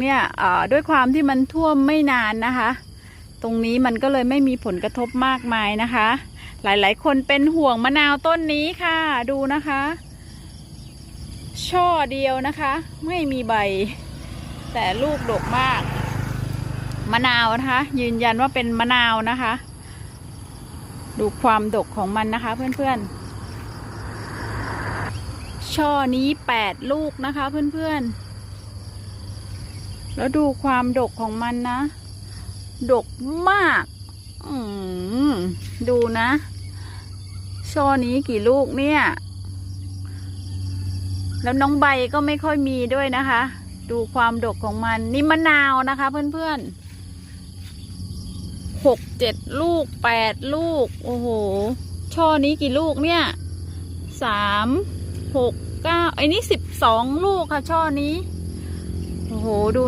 เนี่ยด้วยความที่มันท่วมไม่นานนะคะ ตรงนี้มันก็เลยไม่มีผลกระทบมากมายนะคะ หลายๆ คนเป็นห่วงมะนาวต้นนี้ค่ะ ดูนะคะ ช่อเดียวนะคะ ไม่มีใบ แต่ลูกดกมาก มะนาวนะคะ ยืนยันว่าเป็นมะนาวนะคะ ดูความดกของมันนะคะ เพื่อนๆ ช่อนี้แปดลูกนะคะ เพื่อนๆ แล้วดูความดกของมันนะ ดกมากอืมดูนะ ช่อนี้กี่ลูกเนี่ย แล้วน้องใบก็ไม่ค่อยมีด้วยนะคะ ดูความดกของมัน นี่มะนาวนะคะ เพื่อนๆหกเจ็ดลูกแปดลูก โอ้โห ช่อนี้กี่ลูกเนี่ย สามหกเก้าไอ้นี่สิบสองลูกค่ะ ช่อนี้ โอ้โห ดู